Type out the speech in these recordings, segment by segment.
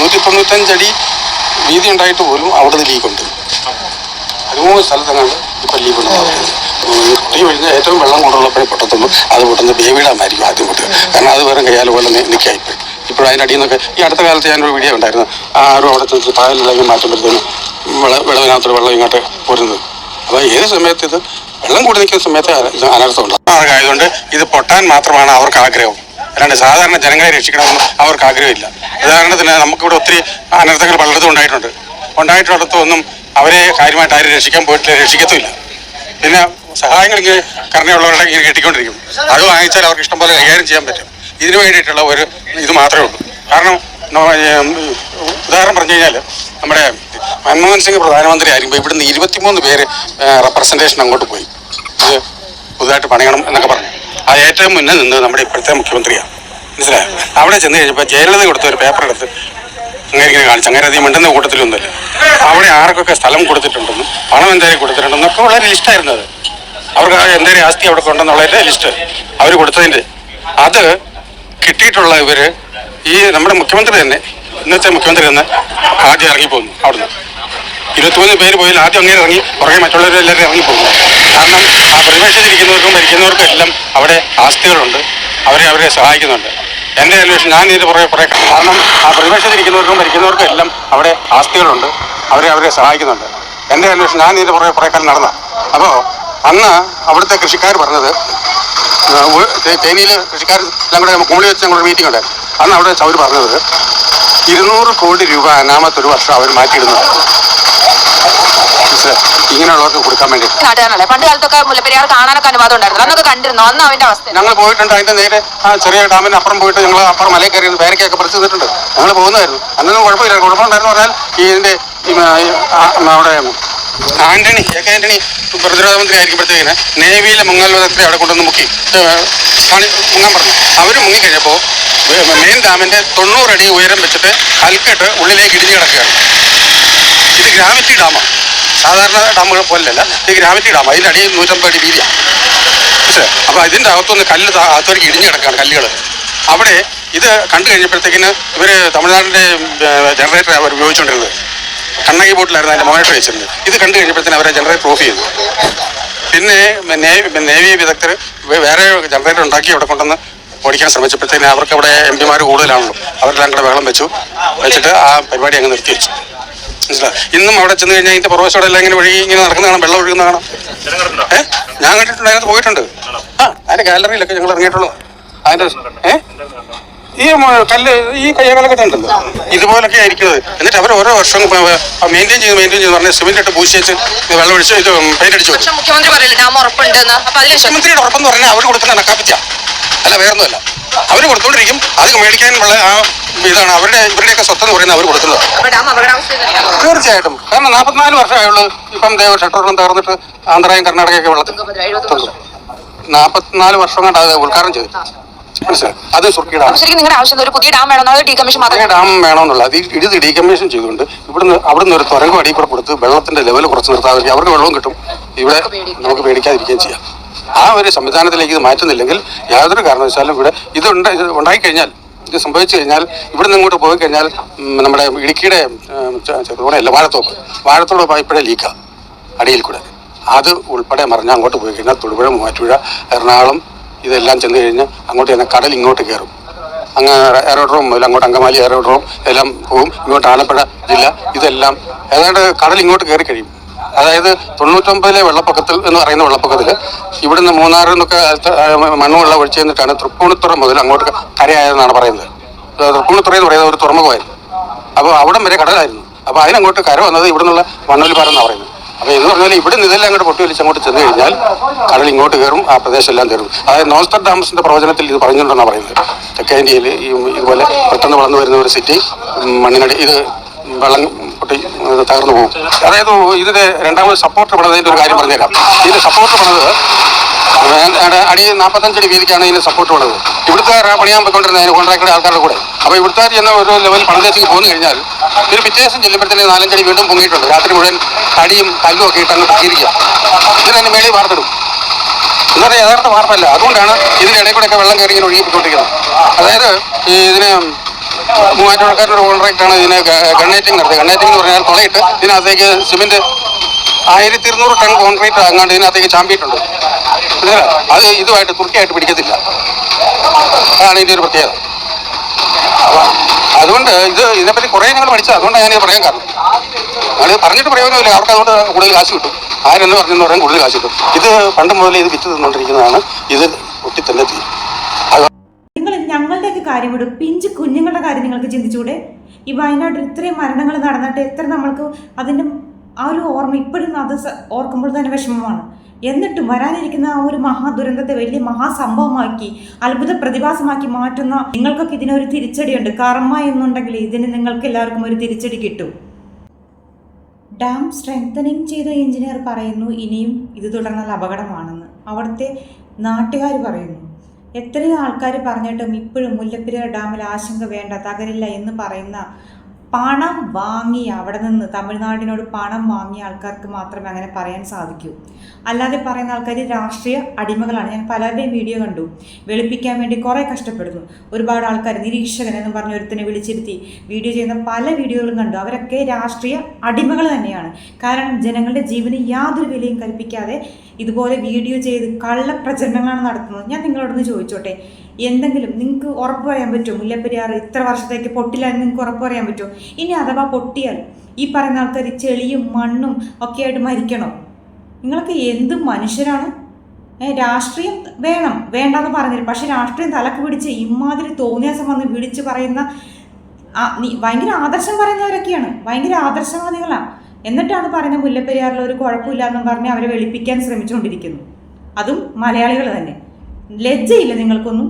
നൂറ്റി തൊണ്ണൂറ്റഞ്ചടി വീതി ഉണ്ടായിട്ട് പോലും അവിടെ ലീക്കുണ്ട് പതിമൂന്ന് സ്ഥലത്തങ്ങാണ്ട് ഇപ്പം ലീക്കുണ്ട് കുട്ടി കഴിഞ്ഞാൽ ഏറ്റവും വെള്ളം കൊണ്ടുള്ളപ്പോഴേ പൊട്ടത്തുള്ളൂ. അത് പൊട്ടുന്ന ബേബിയിടാമായിരിക്കും ആദ്യം പൊട്ടുക. കാരണം അത് വേറെ കയ്യാൽ പോലെ നിൽക്കായിപ്പോയി ഇപ്പോഴും അതിന്റെ അടിയിൽ നിന്നൊക്കെ ഈ അടുത്ത കാലത്ത് ഞാനൊരു വീഡിയോ ഉണ്ടായിരുന്നു. ആരും അവിടെ ചെന്ന് പായലിളകി മാറ്റുമ്പോഴത്തേനും വെള്ള വിളവിനകത്തൊരു വെള്ളം ഇങ്ങോട്ട് പോരുന്നത്. അപ്പോൾ ഏത് സമയത്ത് ഇത് വെള്ളം കൂടി നിൽക്കുന്ന സമയത്ത് അനർത്ഥമുണ്ട് ആർക്കായതുകൊണ്ട് ഇത് പൊട്ടാൻ മാത്രമാണ് അവർക്ക് ആഗ്രഹം. അല്ലാണ്ട് സാധാരണ ജനങ്ങളെ രക്ഷിക്കണമെന്ന് അവർക്ക് ആഗ്രഹമില്ല. ഉദാഹരണത്തിന് നമുക്കിവിടെ ഒത്തിരി അനർത്ഥങ്ങൾ പലയിടത്തും ഉണ്ടായിട്ടുണ്ട്. ഉണ്ടായിട്ടുള്ളിടത്തൊന്നും അവരെ കാര്യമായിട്ട് ആരും രക്ഷിക്കാൻ പോയിട്ടില്ല രക്ഷിക്കത്തുമില്ല. പിന്നെ സഹായങ്ങൾ ഇങ്ങനെ കരുണയുള്ളവരുടെ ഇങ്ങനെ കിട്ടിക്കൊണ്ടിരിക്കും. അത് വാങ്ങിച്ചാൽ അവർക്ക് ഇഷ്ടം പോലെ കൈകാര്യം ചെയ്യാൻ പറ്റും. ഇതിനു വേണ്ടിയിട്ടുള്ള ഒരു ഇത് മാത്രമേ ഉള്ളൂ. കാരണം ഉദാഹരണം പറഞ്ഞു കഴിഞ്ഞാൽ നമ്മുടെ മൻമോഹൻ സിംഗ് പ്രധാനമന്ത്രി ആയിരിക്കുമ്പോൾ ഇവിടുന്ന് ഇരുപത്തിമൂന്ന് പേര് റെപ്രസെന്റേഷൻ അങ്ങോട്ട് പോയി. ഇത് പുതുതായിട്ട് പണിയണം എന്നൊക്കെ പറഞ്ഞു. ആ ഏറ്റവും മുന്നേ നിന്ന് നമ്മുടെ ഇപ്പോഴത്തെ മുഖ്യമന്ത്രിയാണ്. മനസ്സിലായോ? അവിടെ ചെന്ന് കഴിഞ്ഞപ്പോൾ ജയലളിത കൊടുത്ത ഒരു പേപ്പർ എടുത്ത് അങ്ങനെ ഇങ്ങനെ കാണിച്ചു അങ്ങനെ അധികം മിണ്ടുന്ന കൂട്ടത്തിലൊന്നുമില്ല. അവിടെ ആർക്കൊക്കെ സ്ഥലം കൊടുത്തിട്ടുണ്ടെന്നും പണം എന്തായാലും കൊടുത്തിട്ടുണ്ടെന്നൊക്കെ ഉള്ള ലിസ്റ്റായിരുന്നു അത്. അവർക്ക് ആ ആസ്തി അവിടെ കൊണ്ടെന്നുള്ളതിന്റെ ലിസ്റ്റ് അവർ കൊടുത്തതിന്റെ. അത് കിട്ടിയിട്ടുള്ള ഇവർ ഈ നമ്മുടെ മുഖ്യമന്ത്രി തന്നെ ഇന്നത്തെ മുഖ്യമന്ത്രി തന്നെ ആദ്യം ഇറങ്ങിപ്പോന്നു അവിടുന്ന്. ഇരുപത്തിമൂന്ന് പേര് പോയാൽ ആദ്യം അങ്ങനെ ഇറങ്ങി പുറകെ മറ്റുള്ളവരെല്ലാവരും ഇറങ്ങിപ്പോകും കാരണം ആ പ്രവേശിച്ചിരിക്കുന്നവർക്കും മരിക്കുന്നവർക്കും എല്ലാം അവിടെ ആസ്തികളുണ്ട്. അവരെ അവരെ സഹായിക്കുന്നുണ്ട്. എന്റെ അന്വേഷണം ഞാൻ ഇത് പുറകെ പുറകെ കാരണം ആ പ്രവേശിച്ചിരിക്കുന്നവർക്കും മരിക്കുന്നവർക്കും എല്ലാം അവിടെ ആസ്തികളുണ്ട്. അവരെ അവരെ സഹായിക്കുന്നുണ്ട്. എന്റെ അന്വേഷണം ഞാൻ ഇത് പുറകെ പുറകെ കാലം നടന്ന. അപ്പോൾ അന്ന് അവിടുത്തെ കൃഷിക്കാർ പറഞ്ഞത് തേനിയിൽ കൃഷിക്കാർ എല്ലാം കൂടെ കുമളി വെച്ച് ഞങ്ങളുടെ മീറ്റിംഗ് ഉണ്ട് അന്ന് അവിടെ അവർ പറഞ്ഞത് ഇരുന്നൂറ് കോടി രൂപ അനാമത്തൊരു വർഷം അവർ മാറ്റിയിടുന്നു? ഇങ്ങനെയുള്ളവർക്ക് കൊടുക്കാൻ വേണ്ടി. നാട്ടുകാരനല്ലേ പണ്ട് കാലത്തൊക്കെ മുല്ലപ്പെരിയാർ കാണാനൊക്കെ അനുവാദം ഉണ്ടായിരുന്നു അന്നൊക്കെ കണ്ടിരുന്നു? അന്ന് അവന്റെ അവസ്ഥ ഞങ്ങൾ പോയിട്ടുണ്ട്. അതിന്റെ നേരെ ആ ചെറിയ ഡാമിന് അപ്പുറം പോയിട്ട് ഞങ്ങൾ അപ്പുറം മലയിൽ കയറി പേരക്കൊക്കെ പറിച്ചു നിന്നിട്ടുണ്ട് ഞങ്ങൾ പോകുന്നതായിരുന്നു. അന്നൊന്നും കുഴപ്പമില്ല കുഴപ്പമുണ്ടായിരുന്നു പറഞ്ഞാൽ ഇതിന്റെ അവിടെ ആന്റണി എ കെ ആന്റണി പ്രതിരോധ മന്ത്രി ആയിരിക്കുമ്പോഴത്തേക്കിന് നേവിയിലെ മുങ്ങൽവദത്തെ അവിടെ കൊണ്ടുവന്ന് മുക്കി. മുങ്ങാൻ പറഞ്ഞു. അവർ മുങ്ങിക്കഴിഞ്ഞപ്പോൾ മെയിൻ ഡാമിന്റെ തൊണ്ണൂറടി ഉയരം വെച്ചിട്ട് കൽക്കെട്ട് ഉള്ളിലേക്ക് ഇടിഞ്ഞു കിടക്കുകയാണ്. ഇത് ഗ്രാവിറ്റി ഡാമാണ്. സാധാരണ ഡാമുകൾ പോലല്ല. ഇത് ഗ്രാവിറ്റി ഡാമാണ്. അതിന്റെ അടിയിൽ നൂറ്റമ്പത് അടി വീതിയാണ്. മനസ്സിലായി? അപ്പോൾ ഇതിന്റെ അകത്തുനിന്ന് കല്ല് അകത്തോട്ട് ഇടിഞ്ഞ് കിടക്കാണ് കല്ലുകൾ അവിടെ ഇത് കണ്ടു കഴിഞ്ഞപ്പോഴത്തേക്കിന് ഇവർ തമിഴ്നാടിന്റെ ജനറേറ്റർ അവർ ഉപയോഗിച്ചുകൊണ്ടിരുന്നത്. കണ്ണകി ബോട്ടിലായിരുന്നു അതിന്റെ മോണിറ്റർ വെച്ചിരുന്നത്. ഇത് കണ്ടു കഴിഞ്ഞപ്പോഴത്തേന് അവരെ ജനറേറ്റർ ഓഫ് ചെയ്തു. പിന്നെ നേവി നേവി വിദഗ്ധർ വേറെ ജനറേറ്റർ ഉണ്ടാക്കി അവിടെ കൊണ്ടുവന്ന് ഓടിക്കാൻ ശ്രമിച്ചപ്പോഴത്തേന് അവർക്ക് അവിടെ എം പിമാർ കൂടുതലാണല്ലോ. അവരെല്ലാം കൂടെ വെള്ളം വെച്ചു. വെച്ചിട്ട് ആ പരിപാടി അങ്ങ് നിർത്തി വെച്ചു മനസ്സിലായി ഇന്നും അവിടെ ചെന്ന് കഴിഞ്ഞാൽ ഇതിന്റെ പുറവശോടെ എല്ലാം ഇങ്ങനെ ഒഴുകി ഇങ്ങനെ നടക്കുന്ന കാണാം വെള്ളം ഒഴുകുന്ന കാണാം. ഏ? ഞാൻ കണ്ടിട്ടുണ്ട് അതിനകത്ത് പോയിട്ടുണ്ട്. ആ അതിന്റെ ഗാലറിയിലൊക്കെ ഞങ്ങൾ ഇറങ്ങിയിട്ടുള്ളൂ. അതിന്റെ ഏ? ഈ കല്ല് ഈ കയ്യകളൊക്കെ ഉണ്ടല്ലോ ഇതുപോലൊക്കെ ആയിരിക്കുന്നത്. എന്നിട്ട് അവർ ഓരോ വർഷം മെയിന്റെയിൻ ചെയ്ത് മെയിന്റെയിൻ ചെയ്ത്. പറഞ്ഞ സിമെന്റ് ഇട്ട് പൂശി വെച്ച് ഇത് വെള്ളം ഒഴിച്ച് ഇത് പെയിന്റ് അടിച്ചു. മുഖ്യമന്ത്രിയുടെ ഉറപ്പെന്ന് പറഞ്ഞാൽ അവർ കൊടുക്കുന്ന നക്കാപ്പിച്ച. അല്ല വേറൊന്നുമല്ല. അവർ കൊടുത്തോണ്ടിരിക്കും. അത് മേടിക്കാനുള്ള ആ ഇതാണ് അവരുടെ ഇവരുടെയൊക്കെ സ്വത്തെന്ന് പറയുന്നത് അവർ കൊടുക്കുന്നത്. അപ്പൊ ഡാം അപകടാവസ്ഥ തീർച്ചയായിട്ടും. കാരണം നാൽപ്പത്തിനാല് വർഷമായുള്ളൂ ഇപ്പം ദേവ ക്ഷേത്രം തകർന്നിട്ട് ആന്ധ്രയും കർണാടകയൊക്കെ വെള്ളത്തിൽ നാൽപ്പത്തിനാല് വർഷം? കൊണ്ട് അത് ഉദ്ഘാടനം ചെയ്തു. മനസ്സിലായി? അത് സുർക്കിയുടെ ശരിക്കും നിങ്ങളുടെ ആവശ്യം ഒരു പുതിയ ഡാം വേണം അത് ഡീകമ്മീഷൻ മാത്രം. ഡാം വേണമെന്നുള്ള അത് ഇത് ഡീകമ്മീഷൻ ചെയ്തുകൊണ്ട് ഇവിടുന്ന് അവിടുന്ന് ഒരു തുരങ്കം അടിയിൽ കൂടെ കൊടുത്ത് വെള്ളത്തിന്റെ ലെവൽ കുറച്ച് നിർത്താതെ അവർക്ക് വെള്ളവും കിട്ടും. ഇവിടെ നമുക്ക് പേടിക്കാതിരിക്കുകയും ചെയ്യാം. ആ ഒരു സംവിധാനത്തിലേക്ക് ഇത് മാറ്റുന്നില്ലെങ്കിൽ യാതൊരു കാരണവശാലും ഇവിടെ ഇത് ഉണ്ടായി ഇത് ഉണ്ടായിക്കഴിഞ്ഞാൽ ഇത് സംഭവിച്ചു കഴിഞ്ഞാൽ ഇവിടെ നിന്ന് ഇങ്ങോട്ട് പോയി കഴിഞ്ഞാൽ നമ്മുടെ ഇടുക്കിയുടെ ചെറുതോടെയല്ല വാഴത്തോപ്പ്. വാഴത്തോട് ഇപ്പോഴേ ലീക്കാണ് അടിയിൽ കൂടെ. അത് ഉൾപ്പെടെ മറിഞ്ഞ് അങ്ങോട്ട് പോയി കഴിഞ്ഞാൽ തൊടുപുഴ മൂവാറ്റുപുഴ എറണാകുളം ഇതെല്ലാം ചെന്ന് കഴിഞ്ഞ് അങ്ങോട്ട് തന്നെ കടൽ ഇങ്ങോട്ട് കയറും. അങ്ങ് എയറോഡ്രോം മുതൽ അങ്ങോട്ട് അങ്കമാലി എയറോഡ്രോം എല്ലാം പോകും ഇങ്ങോട്ട് ആലപ്പുഴ ജില്ല ഇതെല്ലാം ഏതാണ്ട് കടൽ ഇങ്ങോട്ട് കയറി കഴിയും. അതായത് തൊണ്ണൂറ്റൊമ്പതിലെ വെള്ളപ്പൊക്കത്തിൽ എന്ന് പറയുന്ന വെള്ളപ്പൊക്കത്തിൽ ഇവിടുന്ന് മൂന്നാറിൽ നിന്നൊക്കെ മണ്ണുവെള്ളം ഒഴിച്ചു തന്നിട്ടാണ് തൃപ്പൂണിത്തുറ മുതൽ അങ്ങോട്ട് കരയായതെന്നാണ് പറയുന്നത്. തൃപ്പൂണിത്തുറ എന്ന് പറയുന്നത് ഒരു തുറമുഖമായിരുന്നു. അപ്പോൾ അവിടം വരെ കടലായിരുന്നു. അപ്പോൾ അതിനങ്ങോട്ട് കര വന്നത് ഇവിടെ നിന്നുള്ള മണ്ണൊലിപ്പാറ എന്നാണ് പറയുന്നത്. അപ്പോൾ എന്ന് പറഞ്ഞാൽ ഇവിടെ നിന്ന് ഇതെല്ലാം അങ്ങോട്ട് പൊട്ടി വലിച്ച് അങ്ങോട്ട് ചെന്ന് കഴിഞ്ഞാൽ കടൽ ഇങ്ങോട്ട് കയറും ആ പ്രദേശം എല്ലാം കയറും. അതായത് നോസ്റ്റർ ഡാംസിന്റെ പ്രവചനത്തിൽ ഇത് പറഞ്ഞിട്ടുണ്ടെന്നാണ് പറയുന്നത്. തെക്കേ ഇന്ത്യയിൽ ഈ ഇതുപോലെ പെട്ടെന്ന് വളർന്നു വരുന്ന ഒരു സിറ്റി മണ്ണിനടി ഇത് വെള്ളം പൊട്ടി തകർന്നു പോകും. അതായത് ഇതിന്റെ രണ്ടാമത് സപ്പോർട്ട് പണിതതിന്റെ ഒരു കാര്യം പറഞ്ഞുതരാം ഇതിന് സപ്പോർട്ട് പണിത് അടി നാൽപ്പത്തഞ്ചടി വീതിക്കാണ് ഇതിന് സപ്പോർട്ട് ഉള്ളത് ഇവിടുത്തെ പണിയാൻ പോയിക്കൊണ്ടിരുന്ന അതിന് കോൺട്രാക്ടറുടെ ആൾക്കാരുടെ കൂടെ. അപ്പോൾ ഇവിടുത്തെ എന്ന ഒരു ലെവൽ പണിതേക്ക് പോന്നു കഴിഞ്ഞാൽ ഒരു പിറ്റേശം ചെല്ലുമ്പോഴത്തേക്ക് നാലഞ്ചടി വീണ്ടും പൊങ്ങിയിട്ടുണ്ട്. രാത്രി മുഴുവൻ അടിയും കല്ലും ഒക്കെ ഇട്ടങ്ങ് പൊക്കിയിരിക്കുക ഇതിന് മേളിൽ വാർത്തിടും. ഇതൊരു യഥാർത്ഥ വാർത്തല്ല അതുകൊണ്ടാണ് ഇതിന്റെ ഇടയിൽ കൂടെയൊക്കെ വെള്ളം കയറി ഇങ്ങനെ ഒഴുകിപ്പോയിക്കൊണ്ടിരിക്കുന്നത് അതായത് ഇതിന് മൂവാറ്റുപുഴക്കാരുടെ ആണ് ഇതിന് ഗണ്ണേറ്റിംഗ് നടത്തിയത് ഗണ്ണേറ്റിംഗ് എന്ന് പറഞ്ഞാൽ തുളയിട്ട് ഇതിനകത്തേക്ക് സിമെന്റ് ആയിരത്തി ഇരുന്നൂറ് ടൺ കോൺക്രീറ്റ് അങ്ങാണ്ട് ഇതിനകത്തേക്ക് ചാമ്പിയിട്ടുണ്ട്? അത് ഇതുമായിട്ട് തുർക്കിയായിട്ട് പിടിക്കത്തില്ല. അതാണ് ഇതിന്റെ ഒരു പ്രത്യേകത. അതുകൊണ്ട് ഇത് ഇതിനെപ്പറ്റി കുറേ ഞങ്ങൾ പഠിച്ചത്. അതുകൊണ്ടാണ് ഞാനിത് പറയാൻ കാരണം. ഞങ്ങൾ പറഞ്ഞിട്ട് പ്രയോജനമില്ല. അവർക്ക് അതുകൊണ്ട് കൂടുതൽ കാശ് കിട്ടും. ആരെന്ന് പറഞ്ഞെന്ന് പറയാൻ കൂടുതൽ കാശ് കിട്ടും. ഇത് പണ്ട് മുതലേ ഇത് വിറ്റ് തന്നുകൊണ്ടിരിക്കുന്നതാണ്. ഇത് ഒട്ടി തന്നെ തീരും. കാര്യം വിടും പിഞ്ച് കുഞ്ഞുങ്ങളുടെ കാര്യം നിങ്ങൾക്ക് ചിന്തിച്ചൂടെ ഈ വയനാട്ടിൽ ഇത്രയും മരണങ്ങൾ നടന്നിട്ട് എത്ര നമ്മൾക്ക് അതിന്റെ ആ ഒരു ഓർമ്മ ഇപ്പോഴും അത് ഓർക്കുമ്പോൾ തന്നെ വിഷമമാണ്. എന്നിട്ടും വരാനിരിക്കുന്ന ആ ഒരു മഹാദുരന്തത്തെ വലിയ മഹാസംഭവമാക്കി അത്ഭുത പ്രതിഭാസമാക്കി മാറ്റുന്ന നിങ്ങൾക്കൊക്കെ ഇതിനൊരു തിരിച്ചടിയുണ്ട്. കർമ്മ എന്നുണ്ടെങ്കിൽ ഇതിന് നിങ്ങൾക്ക് എല്ലാവർക്കും ഒരു തിരിച്ചടി കിട്ടും. ഡാം സ്ട്രെങ്തനിങ് ചെയ്ത എഞ്ചിനീയർ പറയുന്നു ഇനിയും ഇത് തുടർന്നാൽ അപകടമാണെന്ന്. അവിടുത്തെ നാട്ടുകാർ പറയുന്നു എത്രയോ ആൾക്കാർ പറഞ്ഞിട്ടും ഇപ്പോഴും മുല്ലപ്പെരിയാർ ഡാമിൽ ആശങ്ക വേണ്ട തകരില്ല എന്ന് പറയുന്ന പണം വാങ്ങി അവിടെ നിന്ന് തമിഴ്നാടിനോട് പണം വാങ്ങിയ ആൾക്കാർക്ക് മാത്രമേ അങ്ങനെ പറയാൻ സാധിക്കൂ. അല്ലാതെ പറയുന്ന ആൾക്കാർ രാഷ്ട്രീയ അടിമകളാണ്. ഞാൻ പലരുടെയും വീഡിയോ കണ്ടു. വെളുപ്പിക്കാൻ വേണ്ടി കുറേ കഷ്ടപ്പെടുന്നു. ഒരുപാട് ആൾക്കാർ നിരീക്ഷകൻ എന്ന് പറഞ്ഞ ഒരുത്തിനെ വിളിച്ചിരുത്തി വീഡിയോ ചെയ്യുന്ന പല വീഡിയോകളും കണ്ടു. അവരൊക്കെ രാഷ്ട്രീയ അടിമകൾ തന്നെയാണ്. കാരണം ജനങ്ങളുടെ ജീവന് യാതൊരു വിലയും കൽപ്പിക്കാതെ ഇതുപോലെ വീഡിയോ ചെയ്ത് കള്ളപ്രചരണങ്ങളാണ് നടത്തുന്നത്. ഞാൻ നിങ്ങളോടൊന്ന് ചോദിച്ചോട്ടെ? എന്തെങ്കിലും നിങ്ങൾക്ക് ഉറപ്പ് പറയാൻ പറ്റുമോ? മുല്ലപ്പെരിയാർ ഇത്ര വർഷത്തേക്ക് പൊട്ടില്ല എന്ന് നിങ്ങൾക്ക് ഉറപ്പ് പറയാൻ പറ്റുമോ? ഇനി അഥവാ പൊട്ടിയാൽ ഈ പറയുന്ന ആൾക്കാർ ചെളിയും മണ്ണും ഒക്കെ ആയിട്ട് മരിക്കണോ. നിങ്ങളൊക്കെ എന്ത് മനുഷ്യരാണ്? രാഷ്ട്രീയം വേണം വേണ്ടെന്ന് പറഞ്ഞില്ല പക്ഷെ രാഷ്ട്രീയം തലക്ക് പിടിച്ച് ഇമാതിരി തോന്നിയാസം വന്ന് വിളിച്ച് പറയുന്ന ഭയങ്കര ആദർശം പറയുന്നവരൊക്കെയാണ്. ഭയങ്കര ആദർശവാദികളാണ് എന്നിട്ടാണ് പറയുന്ന മുല്ലപ്പെരിയാറിൽ ഒരു കുഴപ്പമില്ല എന്നും പറഞ്ഞ് അവരെ വെളുപ്പിക്കാൻ ശ്രമിച്ചുകൊണ്ടിരിക്കുന്നു. അതും മലയാളികൾ തന്നെ. ലജ്ജയില്ല നിങ്ങൾക്കൊന്നും?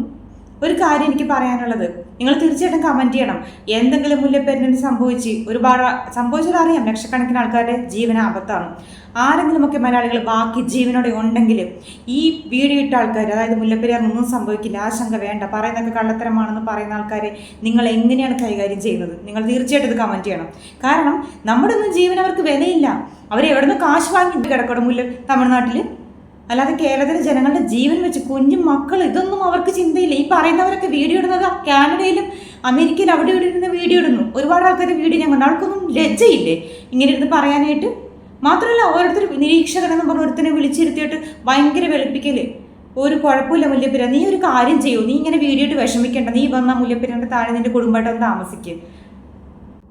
ഒരു കാര്യം എനിക്ക് പറയാനുള്ളത്. നിങ്ങൾ തീർച്ചയായിട്ടും കമന്റ് ചെയ്യണം. എന്തെങ്കിലും മുല്ലപ്പെരിന് സംഭവിച്ച് ഒരുപാട് സംഭവിച്ചത് അറിയാം ലക്ഷക്കണക്കിന് ആൾക്കാരുടെ ജീവന ആപത്താണ്. ആരെങ്കിലുമൊക്കെ മലയാളികൾ ബാക്കി ജീവനോടെ ഉണ്ടെങ്കിൽ ഈ വീഡിയോ ഇട്ട ആൾക്കാർ അതായത് മുല്ലപ്പെരിയാറിനൊന്നും സംഭവിക്കില്ല. ആശങ്ക വേണ്ട. പറയുന്നതൊക്കെ കള്ളത്തരമാണെന്ന് പറയുന്ന ആൾക്കാരെ നിങ്ങൾ എങ്ങനെയാണ് കൈകാര്യം ചെയ്യുന്നത്? നിങ്ങൾ തീർച്ചയായിട്ടും ഇത് കമന്റ് ചെയ്യണം. കാരണം നമ്മുടെ ഒന്നും ജീവൻ അവർക്ക് വിലയില്ല. അവർ നിന്ന് കാശ് വാങ്ങി കിടക്കണം മുല്ല തമിഴ്നാട്ടിൽ അല്ലാതെ കേരളത്തിലെ ജനങ്ങളുടെ ജീവൻ വെച്ച് കുഞ്ഞു മക്കൾ ഇതൊന്നും അവർക്ക് ചിന്തയില്ല. ഈ പറയുന്നവരൊക്കെ വീഡിയോ ഇടുന്നത് കാനഡയിലും അമേരിക്കയിലും അവിടെ ഇവിടെ ഇരുന്ന് വീഡിയോ ഇടുന്നു. ഒരുപാട് ആൾക്കാർ വീഡിയോ ഞാൻ കണ്ടു. ആൾക്കൊന്നും ലജ്ജയില്ലേ? ഇങ്ങനെ ഇരുന്ന് പറയാനായിട്ട്? മാത്രമല്ല ഓരോരുത്തർ നിരീക്ഷകനെന്ന് പറഞ്ഞ ഒരുത്തനെ വിളിച്ചിരുത്തിയിട്ട് ഭയങ്കര വെളുപ്പിക്കൽ. ഒരു കുഴപ്പമില്ല മുല്ലപ്പെര നീ ഒരു കാര്യം ചെയ്യൂ. നീ ഇങ്ങനെ വീഡിയോ ഇട്ട് വിഷമിക്കേണ്ട. നീ വന്ന മുല്ലപ്പെരന്റെ താഴെ നിന്റെ കുടുംബമായിട്ട് ഒന്ന് താമസിക്കുക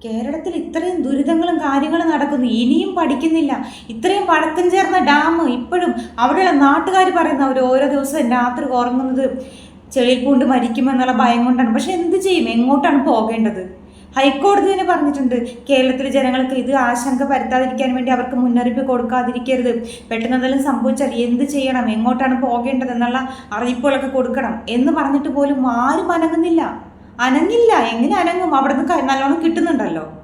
കേരളത്തിൽ ഇത്രയും ദുരിതങ്ങളും കാര്യങ്ങളും നടക്കുന്നു. ഇനിയും പഠിക്കുന്നില്ല. ഇത്രയും പഴക്കം ചേർന്ന ഡാം ഇപ്പോഴും അവിടെയുള്ള നാട്ടുകാർ പറയുന്ന അവർ ഓരോ ദിവസവും രാത്രി ഉറങ്ങുന്നത് ചെളിയിൽ പൂണ്ട് മരിക്കുമെന്നുള്ള ഭയം കൊണ്ടാണ്. പക്ഷെ എന്ത് ചെയ്യും? എങ്ങോട്ടാണ് പോകേണ്ടത്? ഹൈക്കോടതി തന്നെ പറഞ്ഞിട്ടുണ്ട്. കേരളത്തിലെ ജനങ്ങൾക്ക് ഇത് ആശങ്ക പരത്താതിരിക്കാൻ വേണ്ടി അവർക്ക് മുന്നറിയിപ്പ് കൊടുക്കാതിരിക്കരുത്. പെട്ടെന്ന് എന്തെങ്കിലും സംഭവിച്ചാൽ എന്ത് ചെയ്യണം? എങ്ങോട്ടാണ് പോകേണ്ടത് എന്നുള്ള അറിയിപ്പുകളൊക്കെ കൊടുക്കണം എന്ന് പറഞ്ഞിട്ട് പോലും ആരും അനങ്ങുന്നില്ല. അനങ്ങില്ല. എങ്ങനെ അനങ്ങും? അവിടെ നിന്ന് നല്ലോണം കിട്ടുന്നുണ്ടല്ലോ.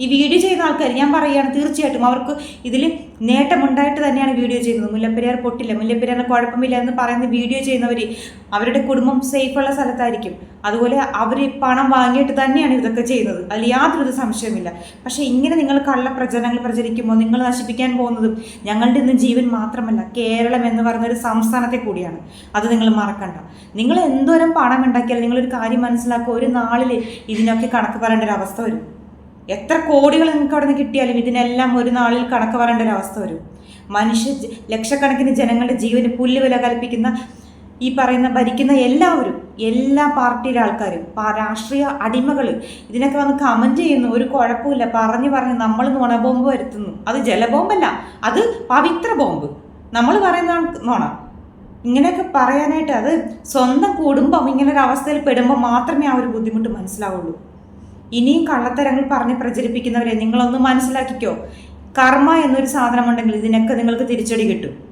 ഈ വീഡിയോ ചെയ്യുന്ന ആൾക്കാർ ഞാൻ പറയുകയാണ് തീർച്ചയായിട്ടും അവർക്ക് ഇതിൽ നേട്ടമുണ്ടായിട്ട് തന്നെയാണ് വീഡിയോ ചെയ്യുന്നത്. മുല്ലപ്പെരിയാർ പൊട്ടില്ല മുല്ലപ്പെരിയാറിന് കുഴപ്പമില്ല എന്ന് പറയുന്ന വീഡിയോ ചെയ്യുന്നവർ അവരുടെ കുടുംബം സേഫുള്ള സ്ഥലത്തായിരിക്കും. അതുപോലെ അവർ പണം വാങ്ങിയിട്ട് തന്നെയാണ് ഇതൊക്കെ ചെയ്യുന്നത്. അതിൽ യാതൊരു സംശയമില്ല പക്ഷേ ഇങ്ങനെ നിങ്ങൾ കള്ള പ്രചരണങ്ങൾ പ്രചരിക്കുമ്പോൾ നിങ്ങൾ നശിപ്പിക്കാൻ പോകുന്നതും ഞങ്ങളുടെ ഇന്ന് ജീവൻ മാത്രമല്ല കേരളം എന്ന് പറഞ്ഞൊരു സംസ്ഥാനത്തെ കൂടിയാണ്. അത് നിങ്ങൾ മറക്കണ്ട. നിങ്ങൾ എന്തോരം പണം ഉണ്ടാക്കിയാൽ നിങ്ങളൊരു കാര്യം മനസ്സിലാക്കുക ഒരു നാളിൽ ഇതിനൊക്കെ കണക്ക് പറയേണ്ട ഒരു അവസ്ഥ വരും. എത്ര കോടികൾ നിങ്ങൾക്ക് അവിടെ നിന്ന് കിട്ടിയാലും ഇതിനെല്ലാം ഒരു നാളിൽ കണക്ക് പറയേണ്ട ഒരു അവസ്ഥ വരും. മനുഷ്യ ലക്ഷക്കണക്കിന് ജനങ്ങളുടെ ജീവന് പുല്ല് വില കൽപ്പിക്കുന്ന ഈ പറയുന്ന ഭരിക്കുന്ന എല്ലാവരും എല്ലാ പാർട്ടിയിലെ ആൾക്കാരും രാഷ്ട്രീയ അടിമകൾ ഇതിനൊക്കെ വന്ന് കമന്റ് ചെയ്യുന്നു. ഒരു കുഴപ്പമില്ല പറഞ്ഞു പറഞ്ഞ് നമ്മൾ നുണബോംബ് വരുത്തുന്നു. അത് ജലബോംബല്ല. അത് പവിത്ര ബോംബ്. നമ്മൾ പറയുന്നതാണ് നുണ. ഇങ്ങനെയൊക്കെ പറയാനായിട്ട് അത് സ്വന്തം കുടുംബം ഇങ്ങനെ ഒരു അവസ്ഥയിൽ പെടുമ്പോൾ മാത്രമേ ആ ഒരു ബുദ്ധിമുട്ട് മനസ്സിലാവുള്ളൂ. ഇനിയും കള്ളത്തരങ്ങൾ പറഞ്ഞ് പ്രചരിപ്പിക്കുന്നവരെ നിങ്ങളൊന്ന് മനസ്സിലാക്കിക്കോ. കർമ്മ എന്നൊരു സാധനമുണ്ടെങ്കിൽ ഇതിനൊക്കെ നിങ്ങൾക്ക് തിരിച്ചടി കിട്ടും.